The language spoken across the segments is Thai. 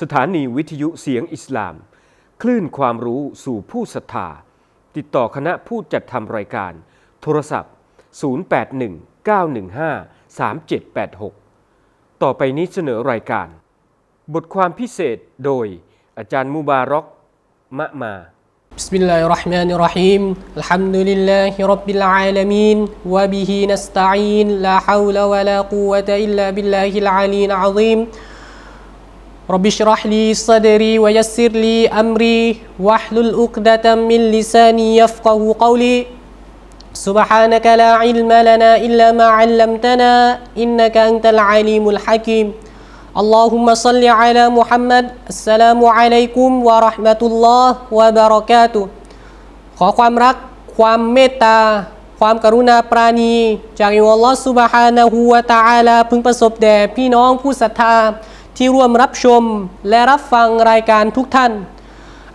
สถานีวิทยุเสียงอิสลาม คลื่นความรู้สู่ผู้ศรัทธา ติดต่อคณะผู้จัดทำรายการ โทรศัพท์ 0819153786 ต่อไปนี้เสนอรายการ บทความพิเศษโดยอาจารย์มูบารอกมะมา بسم الله الرحمن الرحيم الحمد لله رب العالمين وبه نستعين لا حول ولا قوة إلا بالله العلي العظيم رب اشرح لي صدري ويسر لي أمري واحلل عقدة من لساني يفقه قولي سبحانك لا علم لنا إلا ما علمتنا إنك أنت العليم الحكيم اللهم صل على محمد السلام عليكم ورحمة الله وبركاته ขอความรัก ความเมตตา ความกรุณาปราณี จากอัลลอฮฺซุบฮานะฮูวะตะอาลาพึงประสบแด่พี่น้องผู้ศรัทธา ที่ร่วมรับชมและรับฟังรายการทุกท่าน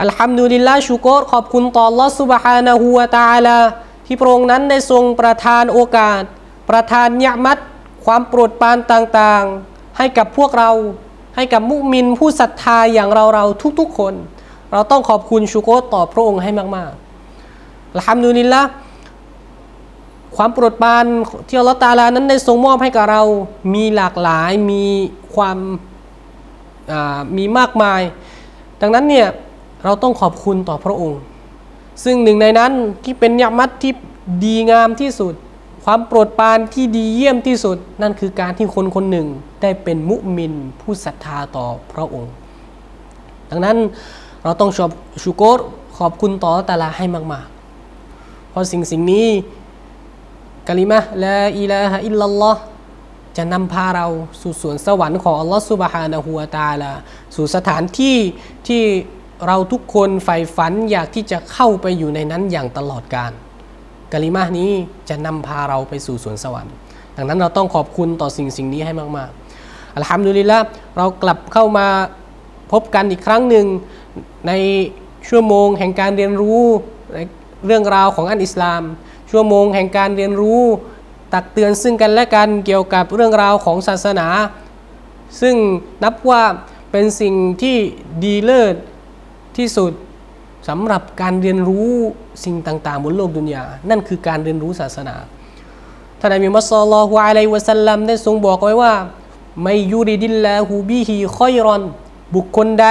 อัลฮัมดุลิลลาห์ชูโกรขอบคุณต่อลอฮฺซุบฮานะฮูวะตะอาลา ที่พระองค์นั้นได้ทรงประทานโอกาส ประทานยะมัดความโปรดปรานต่างๆ ให้กับพวกเรา ให้กับมุมินผู้ศรัทธาอย่างเราเราๆทุกๆคน เราต้องขอบคุณชูโกรต่อพระองค์ให้มากๆอัลฮัมดุลิลละความโปรดปรานที่อัลลอฮฺตาลานั้นได้ทรงมอบให้กับเรา มีหลากหลาย มีความ มีมากมาย ดังนั้นเนี่ยเราต้องขอบคุณต่อพระองค์ ซึ่งหนึ่งในนั้นที่เป็นยามัดที่ดีงามที่สุด ความโปรดปรานที่ดีเยี่ยมที่สุด นั่นคือการที่คนคนหนึ่งได้เป็นมุมินผู้ศรัทธาต่อพระองค์ ดังนั้นเราต้องชอบชูโกรขอบคุณต่อตาลาให้มากๆ เพราะสิ่งสิ่งนี้กะลิมะละอิลาฮะอิลลัลลอฮ์ จะนำพาเราสู่สวนสวรรค์ของอัลลอฮ์ซุบฮานะฮูวะตาลาสู่สถานที่ที่เราทุกคนใฝ่ฝันอยากที่จะเข้าไปอยู่ในนั้นอย่างตลอดกาลกะลิมะนี้จะนำพาเราไปสู่สวนสวรรค์ ดังนั้นเราต้องขอบคุณต่อสิ่งสิ่งนี้ให้มากๆ อัลฮัมดุลิลละเรากลับเข้ามาพบกันอีกครั้งหนึ่งในชั่วโมงแห่งการเรียนรู้เรื่องราวของอันอิสลาม ชั่วโมงแห่งการเรียนรู้ ตักเตือนซึ่งกันและกันเกี่ยวกับเรื่องราวของศาสนา ซึ่งนับว่าเป็นสิ่งที่ดีเลิศที่สุดสำหรับการเรียนรู้สิ่งต่างๆ บนโลกดุนยา นั่นคือการเรียนรู้ศาสนาท่านนบีมุฮัมมัดศ็อลลัลลอฮุอะลัยวะสัลลัมได้ทรงบอกไว้ว่าไม่ยูริดิลลาฮูบิฮิคอยรอน บุคคลใด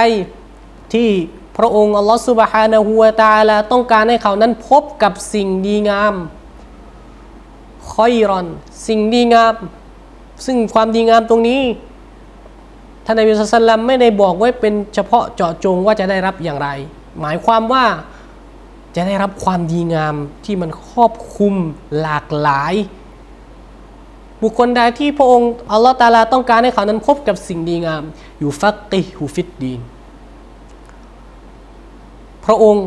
ที่พระองค์อัลลอฮฺซุบฮานะฮูวะตาลาต้องการให้เขานั้นพบกับสิ่งดีงาม คอยรอน สิ่งดีงาม ซึ่งความดีงามตรงนี้ท่านนบีสุลต่านไม่ได้บอกไว้เป็นเฉพาะเจาะจงว่าจะได้รับอย่างไร หมายความว่าจะได้รับความดีงามที่มันครอบคลุมหลากหลาย บุคคลใดที่พระองค์อัลลอฮฺตาลาต้องการให้เขานั้นพบกับสิ่งดีงาม อยู่ฟักติฮูฟิดดีนพระองค์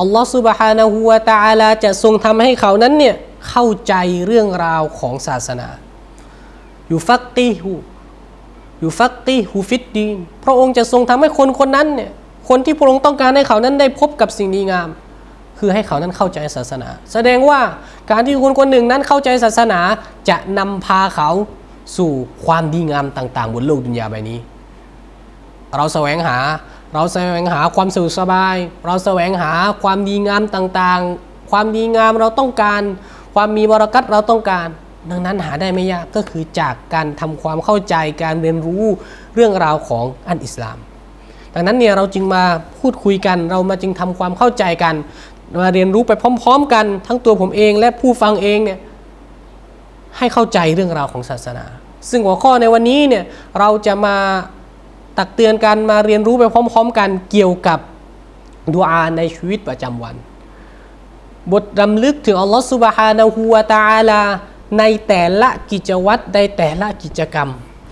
อัลลอฮฺสุบฮานะฮูวะตะอาลาจะทรงทำให้เขานั้นเนี่ย เข้าใจเรื่องราวของศาสนาอยู่ฟักติฮูอยู่ฟักติฮูฟิดดีนพระองค์จะทรงทำให้คนคนนั้นเนี่ยคนที่พระองค์ต้องการให้เขานั้นได้พบกับสิ่งดีงาม คือให้เขานั้นเข้าใจศาสนา แสดงว่าการที่คนคนหนึ่งนั้นเข้าใจศาสนาจะนำพาเขาสู่ความดีงามต่าง ๆ บนโลกดุนยาใบนี้ เราแสวงหาเราแสวงหาความสุขสบาย เราแสวงหาความดีงามต่างๆ ความดีงามเราต้องการ ความมีบรารกัตเราต้องการ ดังนั้นหาได้ไม่ยากก็คือจากการทำความเข้าใจการเรียนรู้เรื่องราวของอันอิสลาม ดังนั้นเนี่ยเราจึงมาพูดคุยกัน เรามาจึงทำความเข้าใจกัน มาเรียนรู้ไปพร้อม ๆ กัน ทั้งตัวผมเองและผู้ฟังเองเนี่ยให้เข้าใจเรื่องราวของศาสนา ซึ่งหัวข้อในวันนี้เนี่ยเราจะมาตักเตือนกันมาเรียนรู้ไปพร้อม ๆ กันเกี่ยวกับดูอาในชีวิตประจำวัน บทรำลึกถึงอัลลอฮฺสุบฮานะฮูวะตาอาลา ในแต่ละกิจวัตรในแต่ละกิจกรรม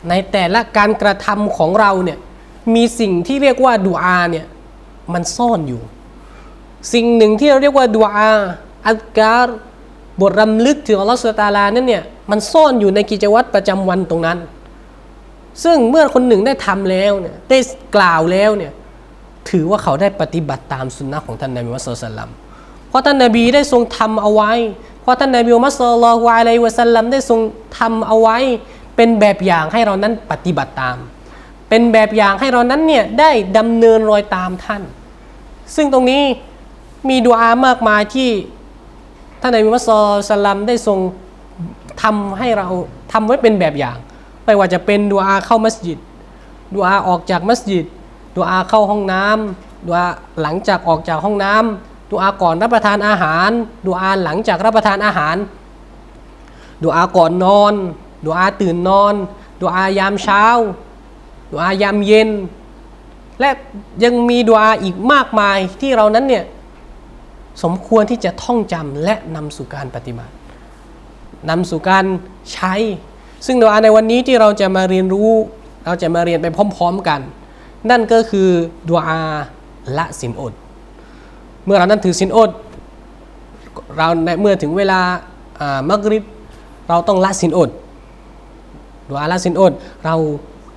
ในแต่ละการกระทำของเราเนี่ยมีสิ่งที่เรียกว่าดูอาเนี่ยมันซ่อนอยู่ สิ่งหนึ่งที่เราเรียกว่าดูอาอัลการบทรำลึกถึงอัลลอฮฺสุลตาลานั่นเนี่ยมันซ่อนอยู่ในกิจวัตรประจำวันตรงนั้น ซึ่งเมื่อคนหนึ่งได้ทำแล้วเนี่ยได้กล่าวแล้วเนี่ยถือว่าเขาได้ปฏิบัติตามสุนนะของท่านนบีมุฮัมมัดสุลตัลลัม เพราะท่านนบีได้ทรงทำเอาไว้ เพราะท่านนบีมุฮัมมัสลลัลฮวาอะลัยวะสัลลัมได้ทรงทำเอาไว้ เป็นแบบอย่างให้เรานั้นปฏิบัติตาม เป็นแบบอย่างให้เรานั้นเนี่ยได้ดำเนินรอยตามท่าน ซึ่งตรงนี้มีดุอามากมายที่ท่านนายมุฮัมมัดศ็อลลัลลอฮุอะลัยฮิวะสัลลัมได้ทรงทำให้เราทำไว้เป็นแบบอย่าง ไม่ว่าจะเป็นดุอาเข้ามัสยิดดุอาออกจากมัสยิดดุอาเข้าห้องน้ำดุอาหลังจากออกจากห้องน้ำ ดุอาก่อนรับประทานอาหารดุอาหลังจากรับประทานอาหารดุอาก่อนนอนดุอาตื่นนอนดุอายามเช้าดุอายามเย็น และยังมีดุอาอีกมากมายที่เรานั้นเนี่ยสมควรที่จะท่องจำและนำสู่การปฏิบัตินำสู่การใช้ ซึ่งดุอาในวันนี้ที่เราจะมาเรียนรู้ เราจะมาเรียนไปพร้อม ๆกัน นั่นก็คือดุอาละสินอด เมื่อเรานั้นถือสินอดเราในเมื่อถึงเวลามักริบเราต้องละสินอดดุอาละสินอดเรา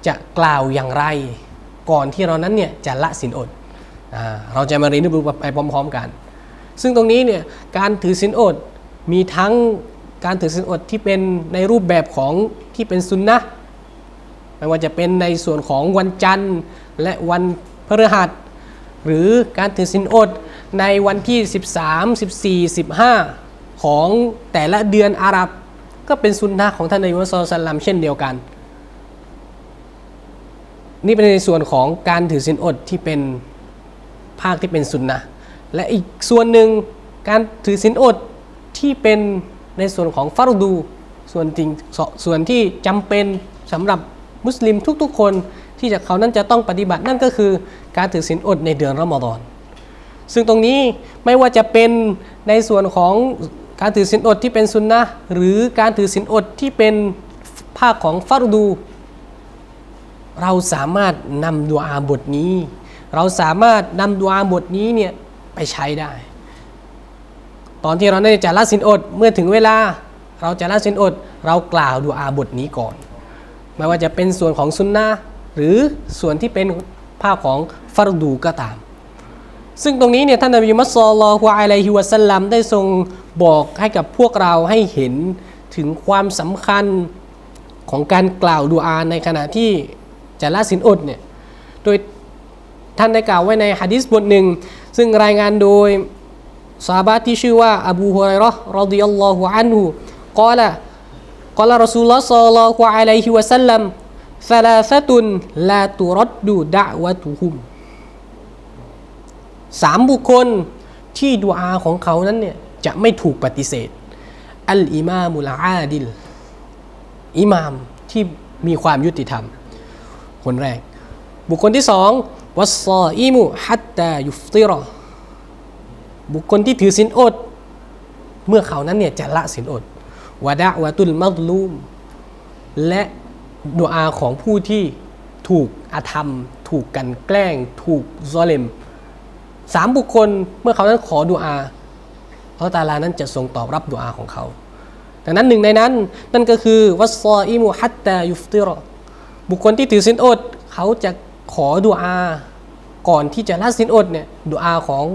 จะกล่าวอย่างไร ก่อนที่เรานั้นเนี่ยจะละสินอดอเราจะมาเรียนรู้ไปพร้อม ๆกัน ซึ่งตรงนี้เนี่ยการถือสินอดมีทั้งการถือสินอดที่เป็นในรูปแบบของที่เป็นซุนนะไม่ว่าจะเป็นในส่วนของวันจันทร์และวันพฤหัส หรือการถือสินอด ในวันที่ 13 14 15 ของแต่ละเดือนอาหรับ ก็เป็นซุนนะของท่านนายมุฮัมมัดศ็อลลัลลอฮุอะลัยฮิวสัลลัมเช่นเดียวกัน นี่เป็นในส่วนของการถือสินอดที่เป็นภาคที่เป็นสุนนะและอีกส่วนหนึ่งการถือสินอดที่เป็นในส่วนของฟารดูส่วนจริงส่วนที่จำเป็นสำหรับมุสลิมทุกๆคนที่จะเขานั้นจะต้องปฏิบัตินั่นก็คือการถือสินอดในเดือนรอมฎอน ซึ่งตรงนี้ไม่ว่าจะเป็นในส่วนของการถือสินอดที่เป็นสุนนะหรือการถือสินอดที่เป็นภาคของฟารดู เราสามารถนำดูอาบทนี้ เราสามารถนำดูอาบทนี้เนี่ยไปใช้ได้ ตอนที่เราได้จะละสินอดเมื่อถึงเวลา เราจะละสินอด เรากล่าวดูอาบทนี้ก่อน ไม่ว่าจะเป็นส่วนของซุนนะห์หรือส่วนที่เป็นภาคของฟารดูก็ตาม ซึ่งตรงนี้เนี่ยท่านนบีมุฮัมมัดศ็อลลัลลอฮุอะลัยฮิวะสัลลัมได้ทรงบอกให้กับพวกเราให้เห็นถึงความสำคัญของการกล่าวดูอาในขณะที่จะละสินอดเนี่ย โดยท่านได้กล่าวไว้ในฮะดิษบทหนึ่ง ซึ่งรายงานโดยซาบะที่ชื่อว่าอบูฮุไรเราะห์รอฎิยัลลอฮุอันฮุกล่าวกล่าวรอซูลลอฮ์ศ็อลลัลลอฮุอะลัยฮิวะสัลลัม ثلاثة لا ترد دعوتهم สามบุคคลที่ดุอาของเขานั้นเนี่ยจะไม่ถูกปฏิเสธ อัลอิมามุลอาดิล อิมามที่มีความยุติธรรม คนแรก บุคคลที่สองวัสซออิมุฮัตตายุฟติรอบุคคลที่ถือสินอด เมื่อเขานั้นเนี่ยจะละสินอดวะดะวะตุลมัลลูม และดุอาของผู้ที่ถูกอาธรรม ถูกกันแกล้ง ถูกซอเลม สามบุคคลเมื่อเขานั้นขอดุอาอัลลอฮฺตาลานั้นจะทรงตอบรับดุอาของเขา ดังนั้นหนึ่งในนั้น นั่นก็คือวัสซออิมุฮัตตายุฟติรอบุคคลที่ถือสินอด เขาจะขอดุอา ก่อนที่จะละสินอดเนี่ยดุอาของ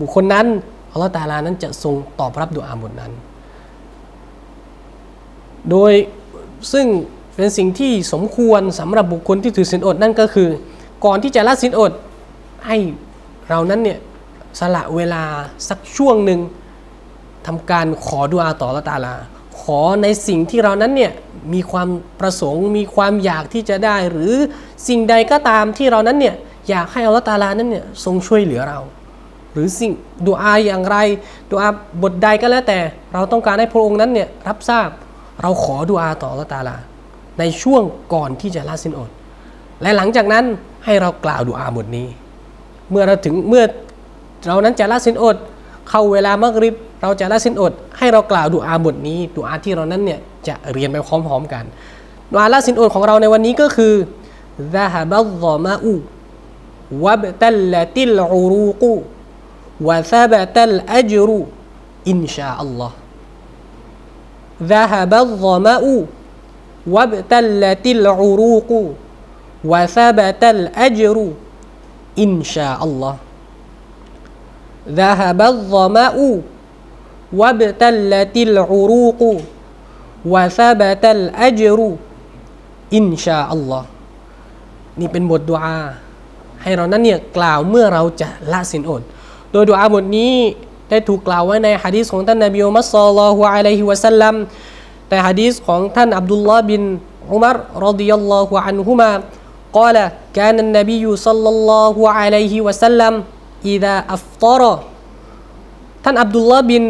บุคคลนั้นอัลลอฮฺตาลานั้นจะทรงตอบรับดุอาบทนั้น โดยซึ่งเป็นสิ่งที่สมควรสำหรับบุคคลที่ถือศีลอดนั่นก็คือ ก่อนที่จะละศีลอดให้ เรานั้นเนี่ยสละเวลาสักช่วงหนึ่งทำการขอดุอาต่อละตาลา ขอในสิ่งที่เรานั้นเนี่ยมีความประสงค์ มีความอยากที่จะได้ หรือสิ่งใดก็ตามที่เรานั้นเนี่ยอยากให้อัลลอฮฺตาลานั้นเนี่ยทรงช่วยเหลือเรา หรือสิ่งดุอาอย่างไรดุอาบทใดก็แล้วแต่ เราต้องการให้พระองค์นั้นเนี่ยรับทราบเราขอดุอาต่อลลอฮฺตาลา ในช่วงก่อนที่จะละสินอด และหลังจากนั้นให้เรากล่าวดุอาบทนี้ เมื่อเราถึงเมื่อเรานั้นจะละสินอด เข้าเวลามักริบ เราจะละสินอด ให้เรากล่าวดุอาบทนี้ดุอาที่เรานั้นเนี่ยจะเรียนไปพร้อมๆกันดุอาละสินอดของเราในวันนี้ก็คือ ذهب الظمأ وابتلت العروق وثبت الأجر إن شاء الله ذهب الظمأ وابتلت العروق وثبت الأجر إن شاء الله ذهب الظمأ وابتلت العروق وثبت الأجر إن شاء الله นี่เป็นบทดุอา ให้เรานั้นเนี่ยกล่าวเมื่อเราจะละสินอด โดยดุอาบทนี้ได้ถูกกล่าวไว้ในฮะดีษของท่านนบีมุฮัมมัดศ็อลลัลลอฮุอะลัยฮิวะสัลลัมแต่ฮะดีษของท่านอับดุลลอฮ์บินอุมัรรดิยัลลอฮุอันฮุมา قال كان النبي صلى الله عليه وسلم إذا أفطر ท่านอับดุลลอฮ์บิน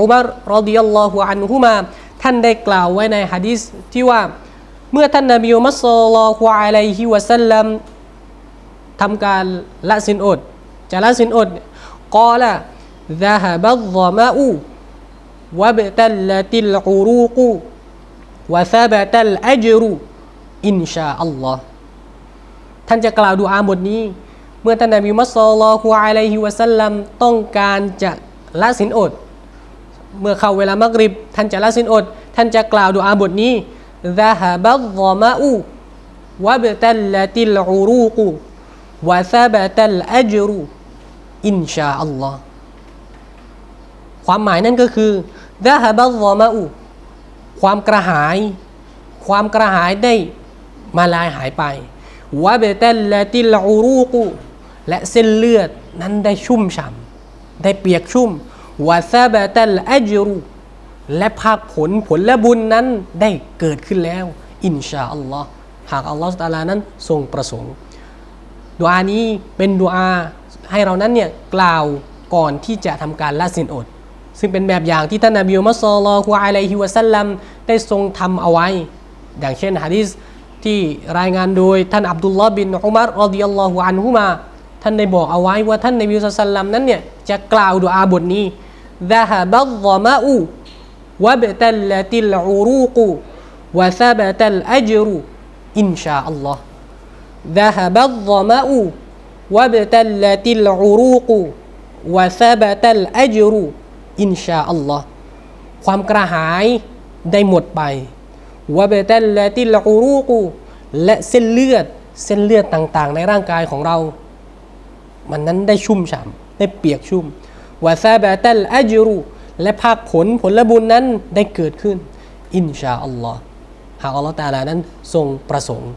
อุมัรรดิยัลลอฮุอันฮุมา ท่านได้กล่าวไว้ในฮะดีษที่ว่า เมื่อท่านนบีมุฮัมมัดศ็อลลัลลอฮุอะลัยฮิวะสัลลัมทำการละสินอด จะละสินอดกอละ ذهب الظمأ وابتلت العروق وثبت الأجر إن شاء الله ท่านจะกล่าวดูอาบทนี้ เมื่อท่านนบีมัสซลลอฮุอะลัยฮิวะสัลลัมต้องการจะละสินอด เมื่อเข้าเวลามักริบ ท่านจะละสินอด ท่านจะกล่าวดูอาบทนี้ซะฮะบัลลอมาอูวะบตัลลติลอูรูกูวะซาบตัลอัจรูอินชาอัลลอฮ์ความหมายนั่นก็คือดะฮะบัลลมาอูความกระหาย ความกระหายได้มาลายหายไป วะเบตัลละติลอูรูกุและเส้นเลือดนั้นได้ชุ่มฉ่ำได้เปียกชุ่มวะซาบะตัลอัจรุและภาคผลผลและบุญนั้นได้เกิดขึ้นแล้ว อินชาอัลลอฮ์หากอัลลอฮ์ตาลานั้นทรงประสงค์ดุอานี้เป็นดุอาให้เรานั้นเนี่ยกล่าวก่อนที่จะทำการละสินอด ซึ่งเป็นแบบอย่างที่ท่านนบีมุฮัมมัดศ็อลลัลลอฮุอะลัยฮิวะสัลลัมได้ทรงทำเอาไว้ อย่างเช่นฮะดีษ ที่รายงานโดยท่านอับดุลลอฮ์บินอุมัรรอดิยัลลอฮุอันฮุมา ท่านได้บอกเอาไว้ว่าท่านนบีมุฮัมมัดศ็อลลัลลัมนั้นเนี่ยจะกล่าวดุอาบทนี้ ذهب الظمأ وابتلت العروق وثبت الأجر إن شاء الله ذهب الظمأ وابتلت العروق وثبت الأجر إن شاء الله ความกระหายได้หมดไป วะเบตัลละติลอูรูกูและเส้นเลือดเส้นเลือดต่างๆ ในร่างกายของเรา มันนั้นได้ชุ่มฉ่ำได้เปียกชุ่มวะซาบะตัลอัจรุและภาคผลผลบุญนั้นได้เกิดขึ้น อินชาอัลลอฮ์หากอัลลอฮ์ตาลานั้นทรงประสงค์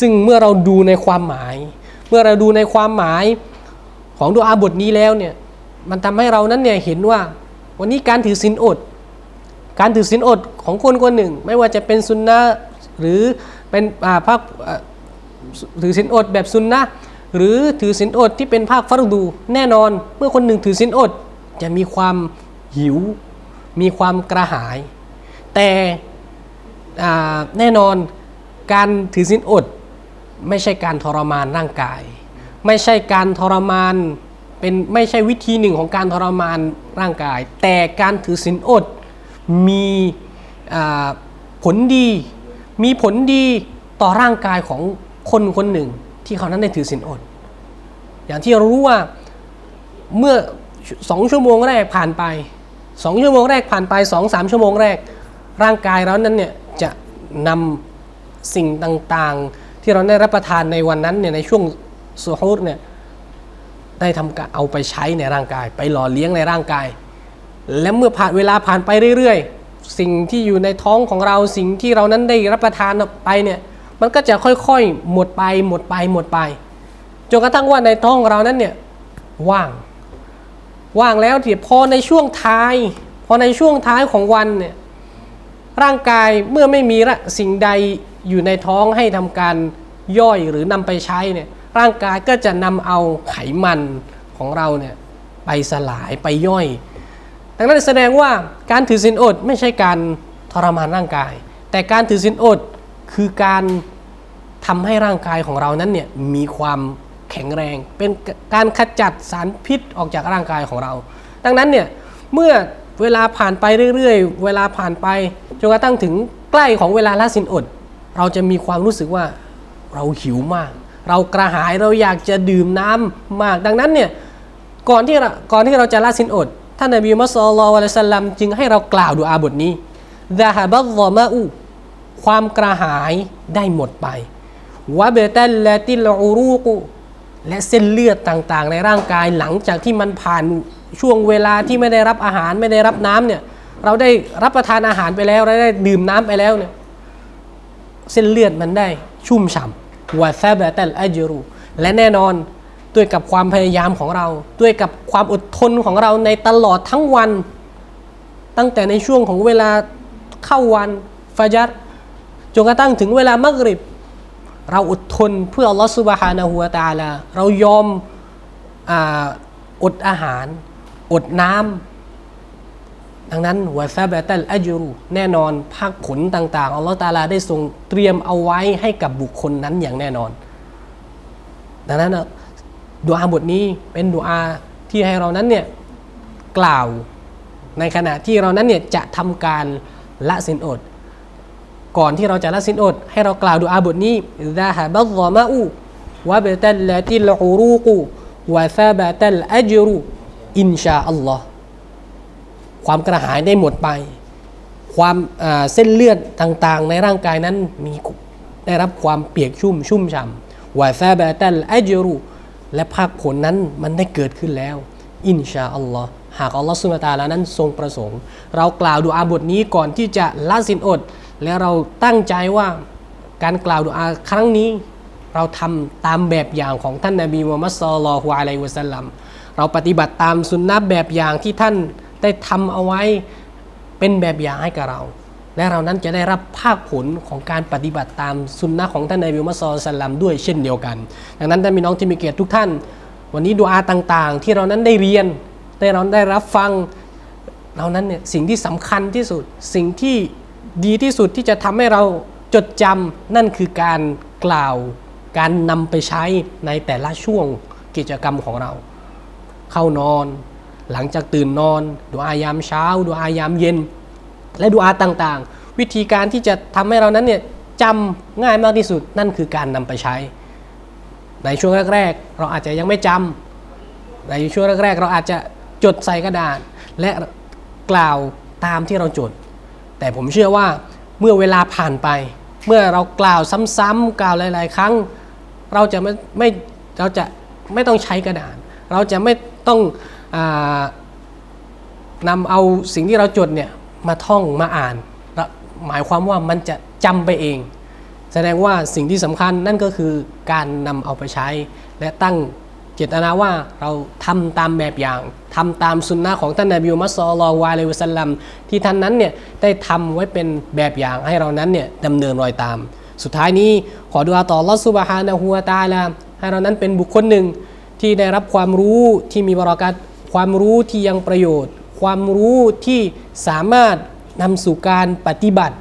ซึ่งเมื่อเราดูในความหมาย เมื่อเราดูในความหมายของดุอาบทนี้แล้วเนี่ยมันทำให้เรานั้นเนี่ยเห็นว่า วันนี้การถือศีลอด การถือศีลอดของคนคนหนึ่ง ไม่ว่าจะเป็นซุนนะหรือเป็นภาคถือศีลอดแบบซุนนะหรือถือศีลอดที่เป็นภาคฟัรดู แน่นอนเมื่อคนหนึ่งถือศีลอดจะมีความหิว มีความกระหาย แต่แน่นอนการถือศีลอด ไม่ใช่การทรมานร่างกาย ไม่ใช่การทรมานเป็นไม่ใช่วิธีหนึ่งของการทรมานร่างกาย แต่การถือศีลอด มีผลดี มีผลดีต่อร่างกายของคนคนหนึ่งที่เขานั้นได้ถือศีลอด อย่างที่เรารู้ว่าเมื่อสองชั่วโมงแรกผ่านไปสองชั่วโมงแรกผ่านไปสองสามชั่วโมงแรก ร่างกายเรานั้นเนี่ยจะนำสิ่งต่างๆ ที่เราได้รับประทานในวันนั้นเนี่ยในช่วงสุฮูดเนี่ยได้ทำการเอาไปใช้ในร่างกาย ไปหล่อเลี้ยงในร่างกาย และเมื่อผ่านเวลาผ่านไปเรื่อยๆ สิ่งที่อยู่ในท้องของเราสิ่งที่เรานั้นได้รับประทานไปเนี่ยมันก็จะค่อยๆ หมดไปหมดไปหมดไปจนกระทั่งว่าในท้องเรานั้นเนี่ยว่าง ว่างแล้วที่พอในช่วงท้าย พอในช่วงท้ายของวันเนี่ยร่างกายเมื่อไม่มีละสิ่งใดอยู่ในท้องให้ทำการย่อยหรือนำไปใช้เนี่ยร่างกายก็จะนำเอาไขมันของเราเนี่ยไปสลายไปย่อย ดังนั้นแสดงว่าการถือศีลอดไม่ใช่การทรมานร่างกาย แต่การถือศีลอดคือการทำให้ร่างกายของเรานั้นเนี่ยมีความแข็งแรง เป็นการขจัดสารพิษออกจากร่างกายของเรา ดังนั้นเนี่ยเมื่อเวลาผ่านไปเรื่อยๆ เวลาผ่านไปจนกระทั่งถึงใกล้ของเวลาละสินอด เราจะมีความรู้สึกว่าเราหิวมาก เรากระหายเราอยากจะดื่มน้ำมาก ดังนั้นเนี่ยก่อนที่เราก่อนที่เราจะละสินอด ท่านนบีมุสลิมอัลัยสัลลัมจึงให้เรากล่าวดูอาบทนี้ดะฮะบัลลอมาอูความกระหายได้หมดไปวะเบตันและติลอูรูกุและเส้นเลือดต่างๆ ในร่างกายหลังจากที่มันผ่านช่วงเวลาที่ไม่ได้รับอาหารไม่ได้รับน้ำเนี่ยเราได้รับประทานอาหารไปแล้วเราได้ดื่มน้ำไปแล้วเนี่ยเส้นเลือดมันได้ชุ่มฉ่ำวาซาบตัลอัจรูและแน่นอน ด้วยกับความพยายามของเรา ด้วยกับความอดทนของเราในตลอดทั้งวัน ตั้งแต่ในช่วงของเวลาเข้าวันฟาจัดจนกระทั่งถึงเวลามักริบ เราอดทนเพื่ออัลลอฮฺสุบฮานะฮูวะตาลาเรายอมอดอาหาร อดน้ำดังนั้นวะซาบะตัลอัจรุแน่นอนภาคผลต่างๆอัลลอฮฺตาลาได้ทรงเตรียมเอาไว้ให้กับบุคคลนั้นอย่างแน่นอน ดังนั้น ดุอาบทนี้เป็นดุอาที่ให้เรานั้นเนี่ยกล่าวในขณะที่เรานั้นเนี่ยจะทำการละสินอด ก่อนที่เราจะละสินอด ให้เรากล่าวดุอาบทนี้ซาฮะบัลลอมะอูวะเบตัลลติลอูรูกูวะซาบะตัลอัจรุอินชาอัลลอฮ์ความกระหายได้หมดไป ความเส้นเลือดต่างๆ ในร่างกายนั้นมีได้รับความเปียกชุ่มชุ่มฉ่ำวะซาบะตัลอัจรุ และภาคผลนั้นมันได้เกิดขึ้นแล้ว อินชาอัลลอฮ์หากอัลลอฮ์สุลตาลานั้นทรงประสงค์ เรากล่าวดุอาบทนี้ก่อนที่จะละสินอด และเราตั้งใจว่าการกล่าวดุอาครั้งนี้ เราทำตามแบบอย่างของท่านนาบีมุฮัมมัดศ็อลลัลฮุอะลัยวะสัลลัมเราปฏิบัติตามสุนนะแบบอย่างที่ท่านได้ทำเอาไว้เป็นแบบอย่างให้กับเรา และเรานั้นจะได้รับภาคผลของการปฏิบัติตามสุนนะของท่านนบีมุฮัมมัดศ็อลลัลลอฮุอะลัยฮิวะสัลลัมด้วยเช่นเดียวกัน ดังนั้นท่านพี่น้องที่มีเกียรติทุกท่าน วันนี้ดุอาต่างๆ ที่เรานั้นได้เรียนได้เราได้รับฟังเรานั้นเนี่ยสิ่งที่สำคัญที่สุด สิ่งที่ดีที่สุดที่จะทำให้เราจดจำนั่นคือการกล่าวการนำไปใช้ในแต่ละช่วงกิจกรรมของเรา เข้านอน หลังจากตื่นนอนดูอายามเช้าดูอายามเย็น และดูอาต่างๆ วิธีการที่จะทำให้เรานั้นเนี่ยจำง่ายมากที่สุดนั่นคือการนำไปใช้ ในช่วงแรก ๆ เราอาจจะยังไม่จำในช่วงแรก ๆ เราอาจจะจดใส่กระดาษ และกล่าวตามที่เราจด แต่ผมเชื่อว่าเมื่อเวลาผ่านไป เมื่อเรากล่าวซ้ำๆกล่าวหลาย ๆ ครั้ง เราจะไม่ไม่เราจะไม่ต้องใช้กระดาษ เราจะไม่ต้องอนำเอาสิ่งที่เราจดเนี่ย มาท่องมาอ่านและหมายความว่ามันจะจำไปเอง แสดงว่าสิ่งที่สำคัญนั่นก็คือการนำเอาไปใช้ และตั้งเจตนาว่าเราทำตามแบบอย่างทำตามสุนนะของท่านนบีมุฮัมมัดศ็อลลัลลอฮุอะลัยฮิวสัลลัมที่ท่านนั้นเนี่ยได้ทำไว้เป็นแบบอย่างให้เรานั้นเนี่ยดำเนินรอยตาม สุดท้ายนี้ขอดุอาต่อลอฮฺซุบฮานะฮูวตาลาให้เรานั้นเป็นบุคคลหนึ่งที่ได้รับความรู้ที่มีบรากัตความรู้ที่ยังประโยชน์ ความรู้ที่สามารถนำสู่การปฏิบัติ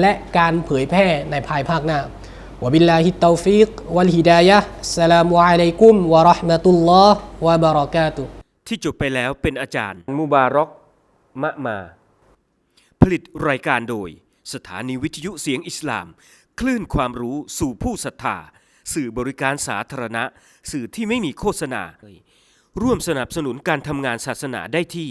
และการเผยแพร่ในภายภาคหน้าวะบิลลาฮิตตอฟิกวัลฮิดายะฮ์สลามุอะลัยกุมวะเราะห์มะตุลลอฮ์วะบะเราะกาตุฮ์ที่จบไปแล้วเป็นอาจารย์ มุบารอกมะมา ผลิตรายการโดย สถานีวิทยุเสียงอิสลาม คลื่นความรู้สู่ผู้ศรัทธา สื่อบริการสาธารณะ สื่อที่ไม่มีโฆษณา ร่วมสนับสนุนการทำงานศาสนาได้ที่